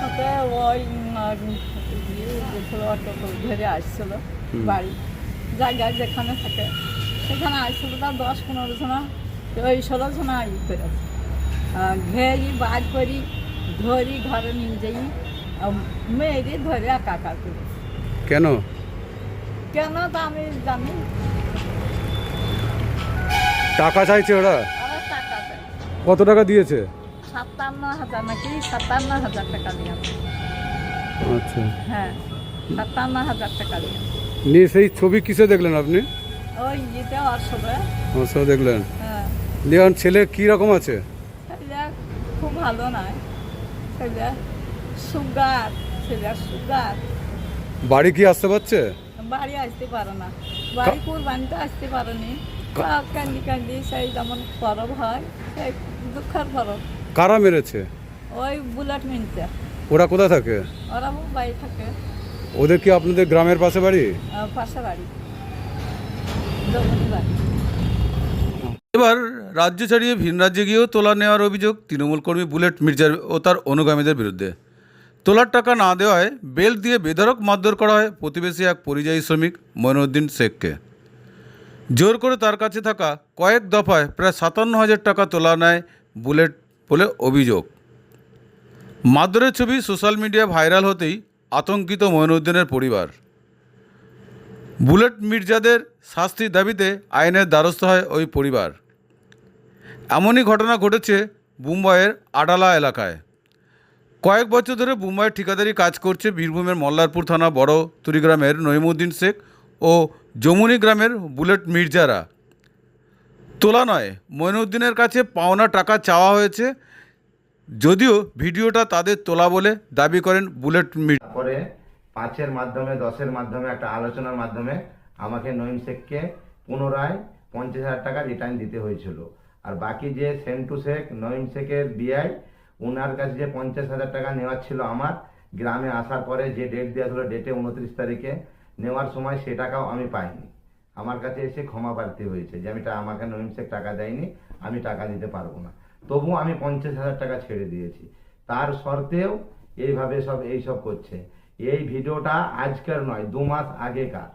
সাথে ওই অটো ধরে আসছিল বাড়ি জায়গায় যেখানে থাকে সেখানে আসছিল তার দশ পনেরো জনা ওই ষোলো জনা ই করেছে ঘেরি বার করি ধরি ঘরে নিয়ে যাই ধরে একাকার কেন? কেন তা আমি জানি টাকা চাইছে ওরা? কত টাকা দিয়েছে? সাতান্ন হাজার নাকি? সাতান্ন হাজার টাকা দিয়ে আচ্ছা। হ্যাঁ সাতান্ন হাজার টাকা দিয়ে নিয়ে সেই ছবি কিসে দেখলেন আপনি? ওই সাথে দেখলেন। হ্যাঁ। ছেলে কি রকম আছে? খুব ভালো নয়। ছেলে সুগার ছেলে সুগার। বাড়ি কি আসতে পারছে? বাড়ি আসতে পারে না। বাড়ি কুরবানিতে আসতে পারেনি। কান্দি কান্দি সেই যেমন পরব হয় সেই দুঃখের পরব কারা মেরেছে? ওই বুলেট মিনতে ওরা কোথায় থাকে? ওরা বাড়ি থাকে। ওদের কি আপনাদের গ্রামের পাশে বাড়ি? পাশে বাড়ি। এবার রাজ্য ছাড়িয়ে ভিন রাজ্যে গিয়েও তোলা নেওয়ার অভিযোগ তৃণমূল কর্মী বুলেট মির্জার ও তার অনুগামীদের বিরুদ্ধে। তোলার টাকা না দেওয়ায় বেল্ট দিয়ে বেধড়ক মারধর করা হয় প্রতিবেশী এক পরিযায়ী শ্রমিক মইনুদ্দিন শেখকে। জোর করে তার কাছে থাকা কয়েক দফায় প্রায় সাতান্ন হাজার টাকা তোলা নেয় বুলেট বলে অভিযোগ। মারধরের ছবি সোশ্যাল মিডিয়া ভাইরাল হতেই আতঙ্কিত মইনুদ্দিনের পরিবার। বুলেট মির্জাদের শাস্তির দাবিতে আইনের দ্বারস্থ হয় ওই পরিবার। এমনই ঘটনা ঘটেছে মুম্বাইয়ের আডালা এলাকায়। কয়েক বছর ধরে মুম্বাইয়ের ঠিকাদারি কাজ করছে বীরভূমের মল্লারপুর থানা বড় তুরি গ্রামের নইমুদ্দিন শেখ ও যমুনি গ্রামের বুলেট মির্জারা। তোলা নয় মইনুদ্দিনের কাছে পাওনা টাকা চাওয়া হয়েছে। যদিও ভিডিওটা তাদের তোলা বলে দাবি করেন বুলেট মির্জা তারপরে পাঁচের মাধ্যমে, দশের মাধ্যমে, একটা আলোচনার মাধ্যমে আমাকে নঈম শেখকে পুনরায় পঞ্চাশ হাজার টাকা রিটার্ন দিতে হয়েছিল। আর বাকি যে সেম টু শেখ, নঈম শেখের বিআই ওনার কাছে যে পঞ্চাশ হাজার টাকা নেওয়ার ছিল আমার, গ্রামে আসার পরে যে ডেট দেওয়া ছিল ডেটে উনত্রিশ তারিখে নেওয়ার সময় সে টাকাও আমি পাইনি। আমার কাছে এসে ক্ষমা প্রার্থী হয়েছে যে আমি আমাকে শেখ টাকা দেয়নি আমি টাকা দিতে পারব না। তবুও আমি পঞ্চাশ হাজার টাকা ছেড়ে দিয়েছি। তার সত্ত্বেও এইভাবে সব এই সব করছে। এই ভিডিওটা আজকের নয় দু মাস আগেকার।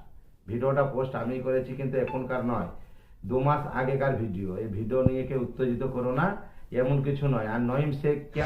ভিডিওটা পোস্ট আমি করেছি কিন্তু এখনকার নয়। দু মাস আগেকার ভিডিও। এই ভিডিও নিয়ে কেউ উত্তেজিত করো না এমন কিছু নয়। আর নঈম শেখ কে